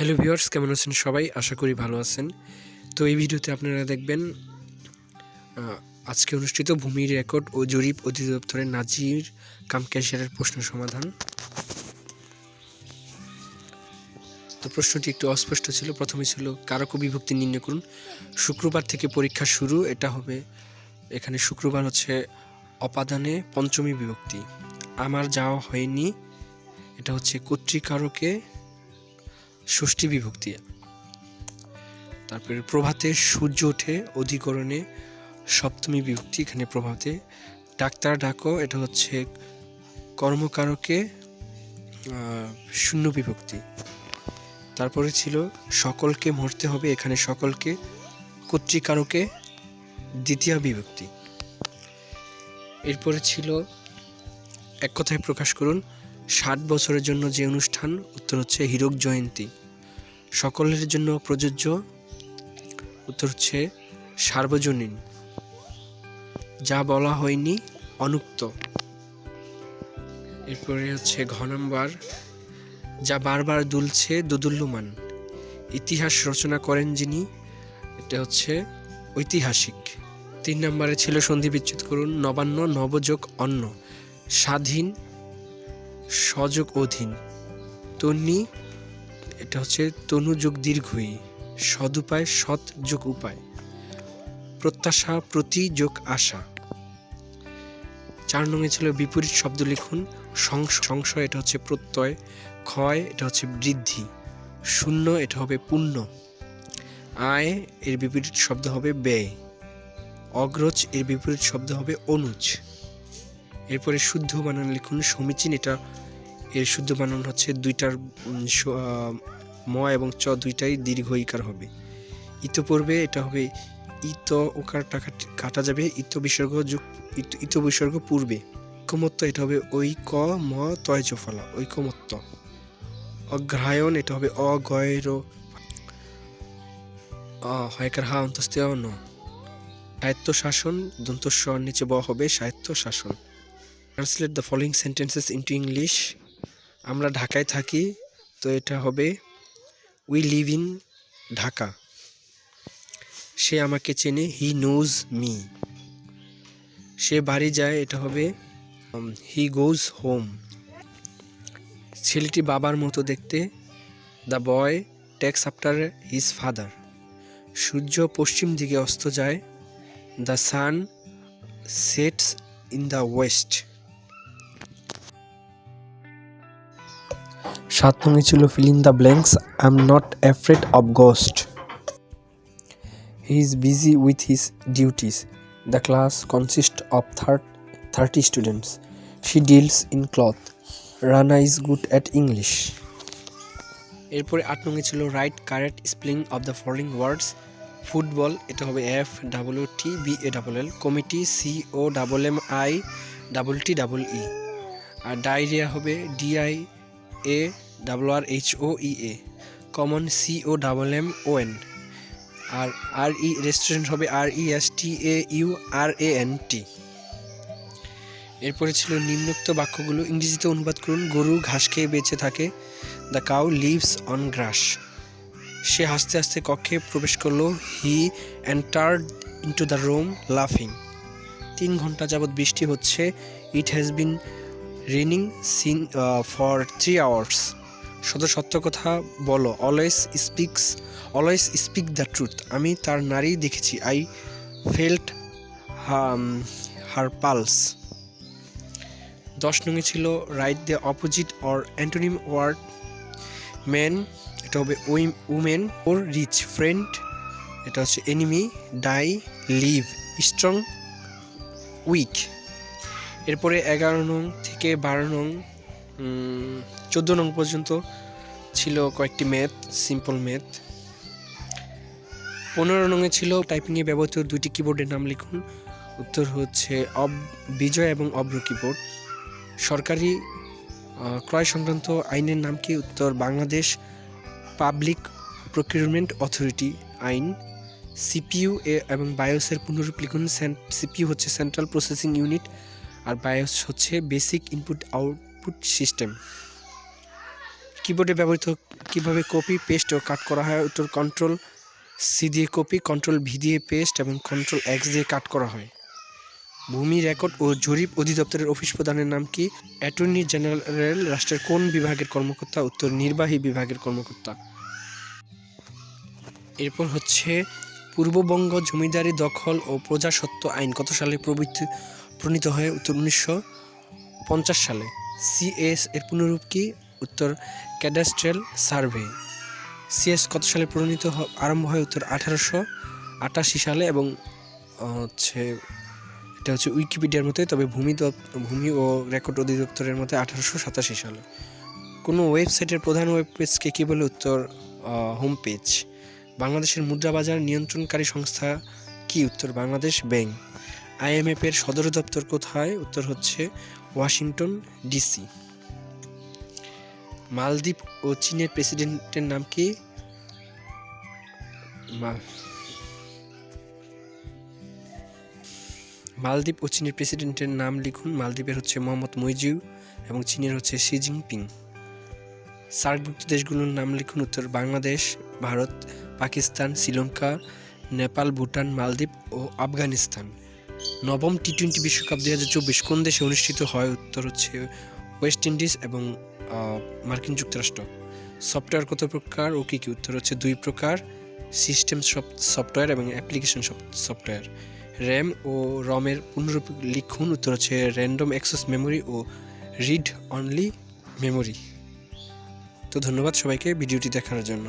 Hello viewers কেমন আছেন সবাই? আশা করি ভালো আছেন। তো এই ভিডিওতে আপনারা দেখবেন আজকে অনুষ্ঠিত ভূমি রেকর্ড ও জরিপ অধিদপ্তরের নাজির কাম ক্যাশিয়ারের প্রশ্ন সমাধান। তো প্রশ্নটি একটু অস্পষ্ট ছিল। প্রথমে ছিল কারক বিভক্তি নির্ণয় করুন? শুক্রবার থেকে পরীক্ষা শুরু, এটা হবে, এখানে শুক্রবার হচ্ছে অপাদানে পঞ্চমী বিভক্তি। আমার যাওয়া হয়নি, এটা হচ্ছে কর্তৃকারকে ষষ্ঠী বিভক্তি। তারপরে প্রভাতে সূর্য ওঠে অধিকরণে সপ্তমী বিভক্তি, এখানে প্রভাতে। ডাক্তার ডাকো, এটা হচ্ছে কর্মকারকে শূন্য বিভক্তি। তারপরে ছিল সকলকে মরতে হবে, এখানে সকলকে, কর্তৃকারকে দ্বিতীয় বিভক্তি। এরপরে ছিল এক কথায় প্রকাশ করুন ষাট বছরের জন্য যে অনুষ্ঠান, উত্তর হচ্ছে হীরক জয়ন্তী। সকলের জন্য প্রযোজ্য, উত্তর হচ্ছে সার্বজনীন। যা বলা হয়নি, অনুক্ত। এরপরে হচ্ছে ঘ নাম্বার, যা বারবার দুলছে দোদুল্যমান। ইতিহাস রচনা করেন যিনি, এটা হচ্ছে ঐতিহাসিক। তিন নম্বরে ছিল সন্ধি বিচ্ছেদ করুন, নবান্ন নবযোগ অন্ন। স্বাধীন সযোগ অধীন। তন্নি, এটা হচ্ছে তনু যোগ দীর্ঘই সদুপায় সৎ যোগ উপায়। প্রত্যাশা, প্রতি যোগ আশা। চার নঙে ছিল বিপরীত শব্দ লিখুন, সংশ- সংশয় এটা হচ্ছে প্রত্যয়, ক্ষয়, এটা হচ্ছে বৃদ্ধি। শূন্য, এটা হবে পূর্ণ আয়, এর বিপরীত শব্দ হবে ব্যয়। অগ্রজ, এর বিপরীত শব্দ হবে অনুজ। এরপরে শুদ্ধ বানান লিখুন সমীচীন। এটা এর শুদ্ধ বানান হচ্ছে দুইটার ম এবং চ দুইটাই দীর্ঘ ইকার হবে। ইতপূর্বে এটা হবে ইত ওকার টাকা কাটা যাবে, ইত বিসর্গ যুগ, ইত- বিসর্গ পূর্বে। ঐকমত্য এটা হবে ঐক, ম, তয় চফলা ঐকমত্য। অগ্রায়ণ এটা হবে অগয়ের হয়কার, হা অন্তস্তে ন। সাহিত্য শাসন দন্তস্ব নিচে ব হবে সাহিত্য শাসন। Translate the following sentences into English আমরা ঢাকায় থাকি, তো এটা হবে উই লিভ ইন ঢাকা সে আমাকে চেনে হি নোজ মি সে বাড়ি যায়, এটা হবে হি গোজ হোম ছেলেটি বাবার মতো দেখতে the boy takes after his father সূর্য পশ্চিম দিকে অস্ত যায় the sun sets in the west সাত নঙে ছিল fill the blanks I am not afraid of ghost he is busy with his duties the class consist of thirt thirty students she deals in cloth Rana is good at English এরপরে আট নঙে ছিল write correct spelling of the following words football এটা হবে F double T B A double L committee C O double M I double T double E R diarrhoea হবে D I A double R H O E A common C O double M O N R R E restaurant হবে R E S T A U R A N T এরপরে ছিল নিম্নোক্ত বাক্যগুলো। ইংরেজিতে অনুবাদ করুন, গরু ঘাস খেয়ে বেঁচে থাকে the cow lives on grass সে হাসতে হাসতে কক্ষে প্রবেশ করল। He entered into the room লাফিং তিন ঘণ্টা যাবৎ বৃষ্টি হচ্ছে। It has been raining since for three hours শুধু সত্য কথা বলো always speaks always speak the truth আমি তার নারী দেখেছি। আই ফেল্ট হার পালস দশ নঙে ছিল write the opposite or antonym word man এটা হবে উমেন ওর রিচ ফ্রেন্ড এটা হচ্ছে enemy die live strong weak এরপরে এগারো নং থেকে বারো নং চোদ্দ নং পর্যন্ত ছিল কয়েকটি ম্যাথ সিম্পল ম্যাথ পনেরো নঙে ছিল টাইপিংয়ে ব্যবহৃত দুইটি কিবোর্ডের নাম লিখুন। উত্তর হচ্ছে অব, বিজয় এবং অব্র কিবোর্ড সরকারি ক্রয় সংক্রান্ত আইনের নাম কি? উত্তর বাংলাদেশ পাবলিক প্রকিউরমেন্ট অথরিটি আইন। সিপিইউ এবং বায়োসের পুনরূপ লিখুন। সিপিইউ হচ্ছে সেন্ট্রাল প্রসেসিং ইউনিট আর বায়োস হচ্ছে বেসিক ইনপুট আউটপুট সিস্টেম কিবোর্ডে ব্যবহৃত কীভাবে কপি পেস্ট ও কাট করা হয়, উত্তর কন্ট্রোল সি দিয়ে কপি কন্ট্রোল ভি দিয়ে পেস্ট এবং কন্ট্রোল এক্স দিয়ে কাট করা হয়। ভূমি রেকর্ড ও জরিপ অধিদপ্তরের অফিস প্রধানের নাম কি? অ্যাটর্নি জেনারেল রাষ্ট্রের কোন বিভাগের কর্মকর্তা? উত্তর, নির্বাহী বিভাগের কর্মকর্তা। এরপর হচ্ছে, পূর্ববঙ্গ জমিদারি দখল ও প্রজাসত্ব আইন কত সালে প্রবৃত্তি, প্রণীত হয়? উত্তর উনিশশো পঞ্চাশ সালে। সিএস এর পুনরূপ কি? উত্তর ক্যাডাস্ট্রাল সার্ভে। সিএস কত সালে প্রণীত আরম্ভ হয় উত্তর আঠারোশো আটাশি সালে এবং হচ্ছে, এটা হচ্ছে উইকিপিডিয়ার মতে তবে ভূমি ভূমি ও রেকর্ড অধিদপ্তরের মতে আঠারোশো সাতাশি সালে। কোনো ওয়েবসাইটের প্রধান ওয়েব পেজকে কী বলে উত্তর হোম পেজ বাংলাদেশের মুদ্রা বাজার নিয়ন্ত্রণকারী সংস্থা কি? উত্তর বাংলাদেশ ব্যাংক। আইএমএফ এর সদর দপ্তর কোথায়? উত্তর হচ্ছে ওয়াশিংটন, ডিসি। মালদ্বীপ ও চীনের প্রেসিডেন্টের নাম কি? মাল মালদ্বীপ ও চীনের প্রেসিডেন্টের নাম লিখুন। মালদ্বীপের হচ্ছে মোহাম্মদ মইজিউ এবং চীনের হচ্ছে শি জিনপিং। সার্কভুক্ত দেশগুলোর নাম লিখুন উত্তর বাংলাদেশ, ভারত, পাকিস্তান, শ্রীলঙ্কা, নেপাল, ভুটান, মালদ্বীপ ও আফগানিস্তান। নবম টি টোয়েন্টি বিশ্বকাপ দু হাজার চব্বিশ কোন দেশে অনুষ্ঠিত হয়? উত্তর হচ্ছে ওয়েস্ট ইন্ডিজ এবং মার্কিন যুক্তরাষ্ট্র। সফটওয়্যার কত প্রকার ও কী কী? উত্তর হচ্ছে দুই প্রকার সিস্টেম সফটওয়্যার এবং অ্যাপ্লিকেশন সফটওয়্যার র্যাম ও রমের পুনরূপ লিখুন, উত্তর হচ্ছে র্যান্ডম অ্যাক্সেস মেমোরি ও রিড অনলি মেমোরি তো ধন্যবাদ সবাইকে ভিডিওটি দেখানোর জন্য।